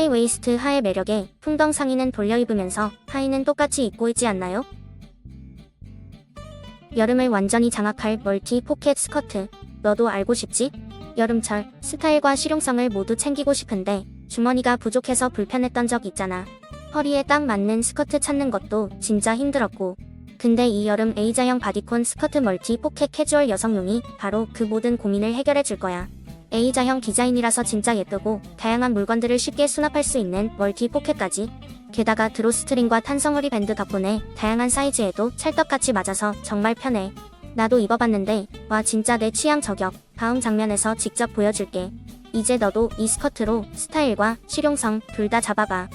하이웨이스트 하의 매력에 풍덩 상의는 돌려 입으면서 하의는 똑같이 입고 있지 않나요? 여름을 완전히 장악할 멀티 포켓 스커트. 너도 알고 싶지? 여름철 스타일과 실용성을 모두 챙기고 싶은데 주머니가 부족해서 불편했던 적 있잖아. 허리에 딱 맞는 스커트 찾는 것도 진짜 힘들었고. 근데 이 여름 A자형 바디콘 스커트 멀티 포켓 캐주얼 여성용이 바로 그 모든 고민을 해결해 줄 거야. A자형 디자인이라서 진짜 예쁘고 다양한 물건들을 쉽게 수납할 수 있는 멀티 포켓까지. 게다가 드로스트링과 탄성 허리 밴드 덕분에 다양한 사이즈에도 찰떡같이 맞아서 정말 편해. 나도 입어봤는데 와 진짜 내 취향 저격. 다음 장면에서 직접 보여줄게. 이제 너도 이 스커트로 스타일과 실용성 둘 다 잡아봐.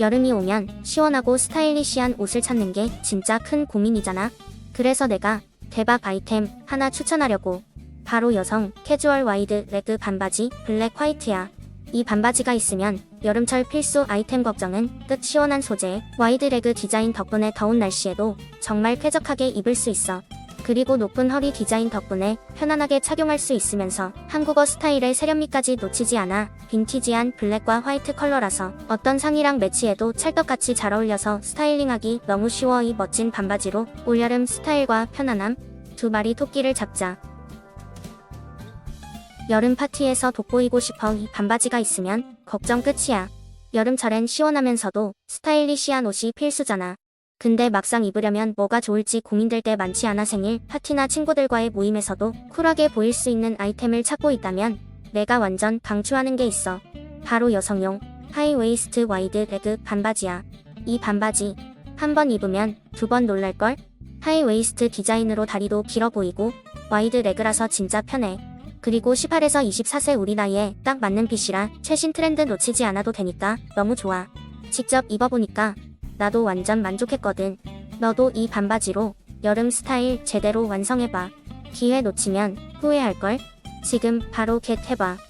여름이 오면 시원하고 스타일리시한 옷을 찾는 게 진짜 큰 고민이잖아. 그래서 내가 대박 아이템 하나 추천하려고. 바로 여성 캐주얼 와이드 레그 반바지 블랙 화이트야. 이 반바지가 있으면 여름철 필수 아이템 걱정은 끝 시원한 소재 와이드 레그 디자인 덕분에 더운 날씨에도 정말 쾌적하게 입을 수 있어. 그리고 높은 허리 디자인 덕분에 편안하게 착용할 수 있으면서 한국어 스타일의 세련미까지 놓치지 않아 빈티지한 블랙과 화이트 컬러라서 어떤 상의랑 매치해도 찰떡같이 잘 어울려서 스타일링하기 너무 쉬워 이 멋진 반바지로 올여름 스타일과 편안함 두 마리 토끼를 잡자. 여름 파티에서 돋보이고 싶어 이 반바지가 있으면 걱정 끝이야. 여름철엔 시원하면서도 스타일리시한 옷이 필수잖아. 근데 막상 입으려면 뭐가 좋을지 고민될 때 많지 않아 생일, 파티나 친구들과의 모임에서도 쿨하게 보일 수 있는 아이템을 찾고 있다면 내가 완전 강추하는 게 있어. 바로 여성용 하이웨이스트 와이드 레그 반바지야. 이 반바지 한 번 입으면 두 번 놀랄걸? 하이웨이스트 디자인으로 다리도 길어 보이고 와이드 레그라서 진짜 편해. 그리고 18에서 24세 우리 나이에 딱 맞는 핏이라 최신 트렌드 놓치지 않아도 되니까 너무 좋아. 직접 입어보니까 나도 완전 만족했거든. 너도 이 반바지로 여름 스타일 제대로 완성해봐. 기회 놓치면 후회할걸? 지금 바로 겟 해봐.